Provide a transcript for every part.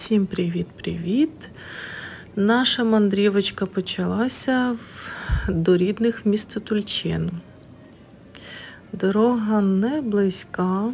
Всім привіт-привіт! Наша мандрівочка почалася в- до рідних в місто Тульчину. Дорога не близька.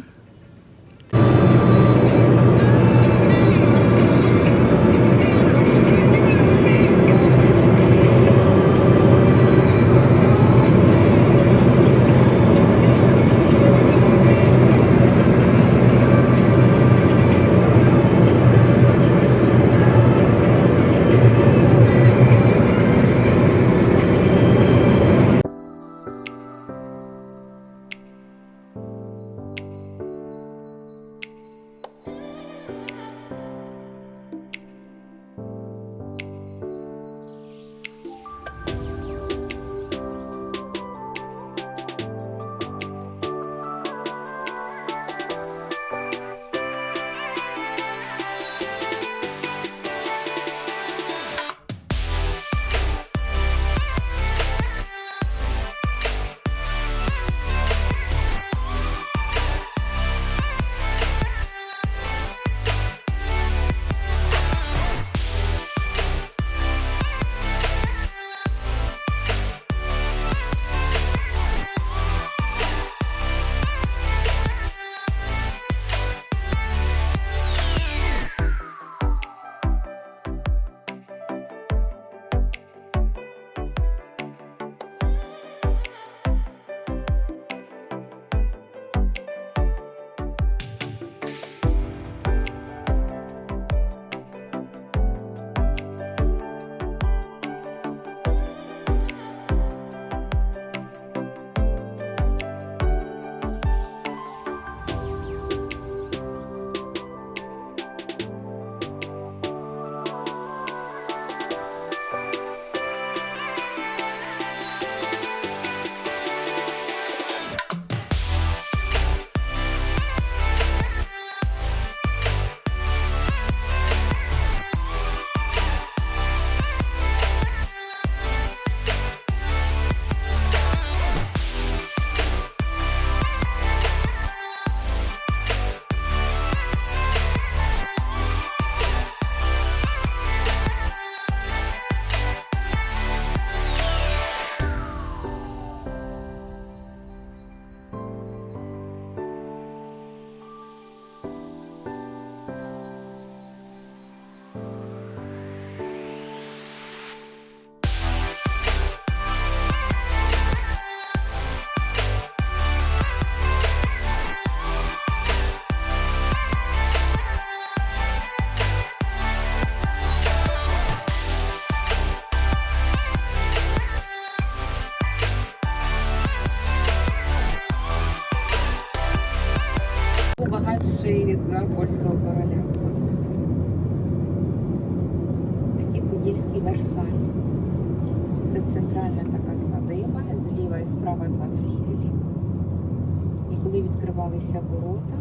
Відкривалися ворота,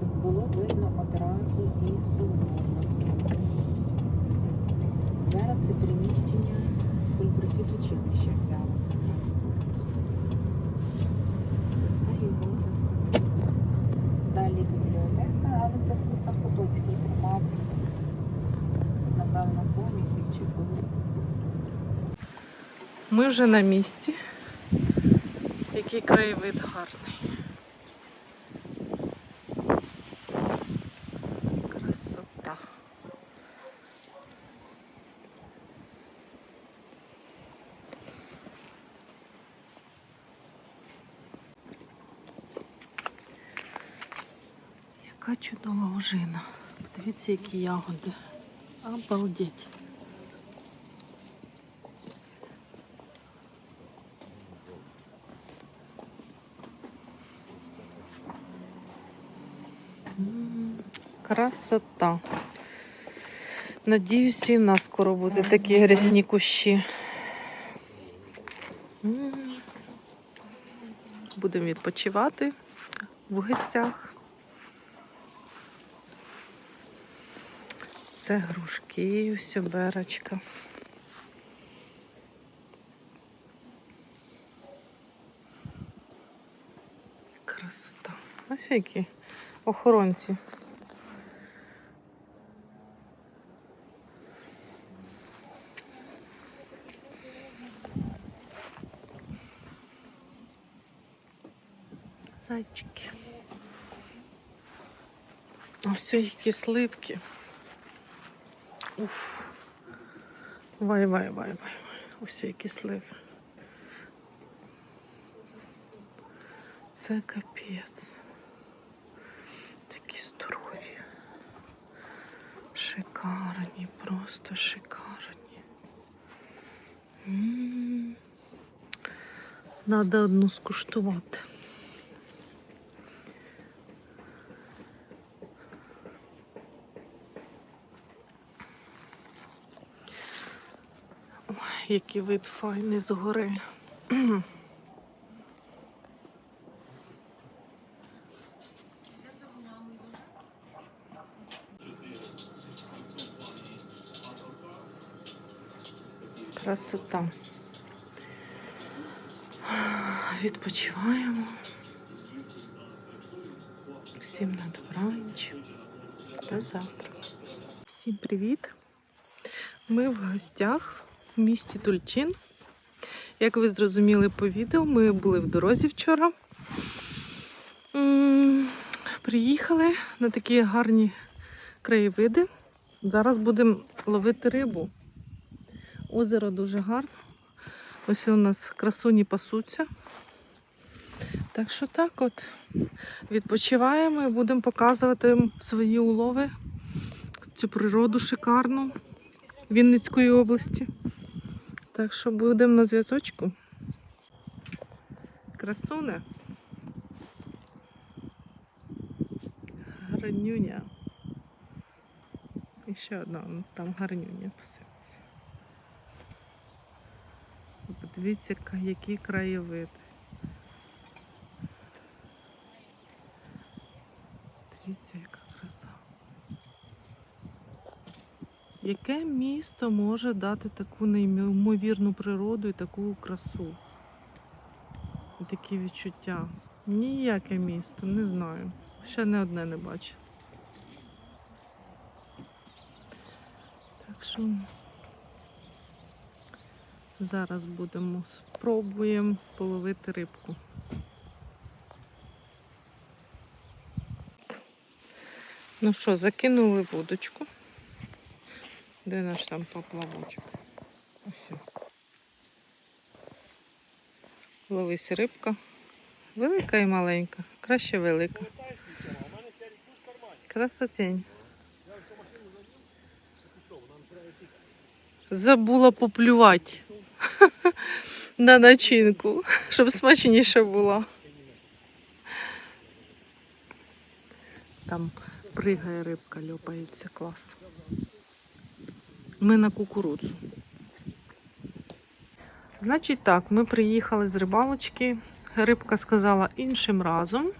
то було видно одразу і соборно. Зараз це приміщення культпросвітучилища взяло. Це все його засадили. Далі бібліотека, але це хтось там Потоцький тримав, напевно, поміхів чи кого. Ми вже на місці. Який краєвид гарний. Красота. Яка чудова ожина. Подивіться, які ягоди. Обалдеть. Красота. Надіюсь, і в нас скоро будуть такі грязні кущі. Будемо відпочивати в гостях. Це грушки, ось оберочка. Красота. Ось які охоронці. Зайчики. Ось які сливки. Уф. Вай, вай, вай, вай. Ось які сливи. Це капець. Такі здорові. Шикарні, просто шикарні. М. Надо одну скуштувати. Який вид файний згори. Красота. Відпочиваємо. Всім на добраніч. До завтра. Всім привіт! Ми в гостях в місті Тульчин. Як ви зрозуміли по відео, ми були в дорозі вчора. Приїхали на такі гарні краєвиди. Зараз будемо ловити рибу. Озеро дуже гарне. Ось у нас красуні пасуться. Так що так от відпочиваємо і будемо показувати свої улови, цю природу шикарну Вінницької області. Так що будемо на зв'язочку. Красуне. Гарнюня. І ще одна там гарнюня пасеться. Подивіться, який краєвид. Дивіться, яка Яке місто може дати таку неймовірну природу і таку красу? І такі відчуття? Ніяке місто, не знаю. Ще не одне не бачу. Так що зараз будемо спробуємо половити рибку. Ну що, закинули вудочку. Де наш там поплавочок? Ось. Ловись рибка. Велика і маленька. Краще велика. Красотень. Забула поплювати на начинку, щоб смачніше було. Там пригає рибка, льопається клас. Ми на кукурудзу. Значить так, ми приїхали з рибалочки. Рибка сказала іншим разом.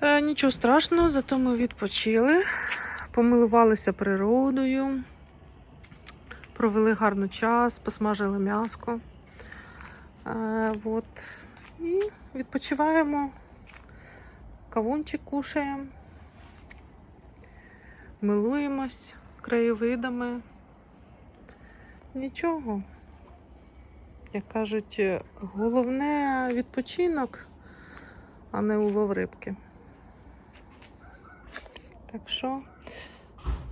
Е, нічого страшного, зато ми відпочили, помилувалися природою, провели гарний час, посмажили м'яско. Е, от. І відпочиваємо, кавунчик кушаємо, милуємось краєвидами. Нічого. Як кажуть, головне відпочинок, а не улов рибки. Так що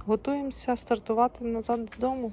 готуємося стартувати назад додому.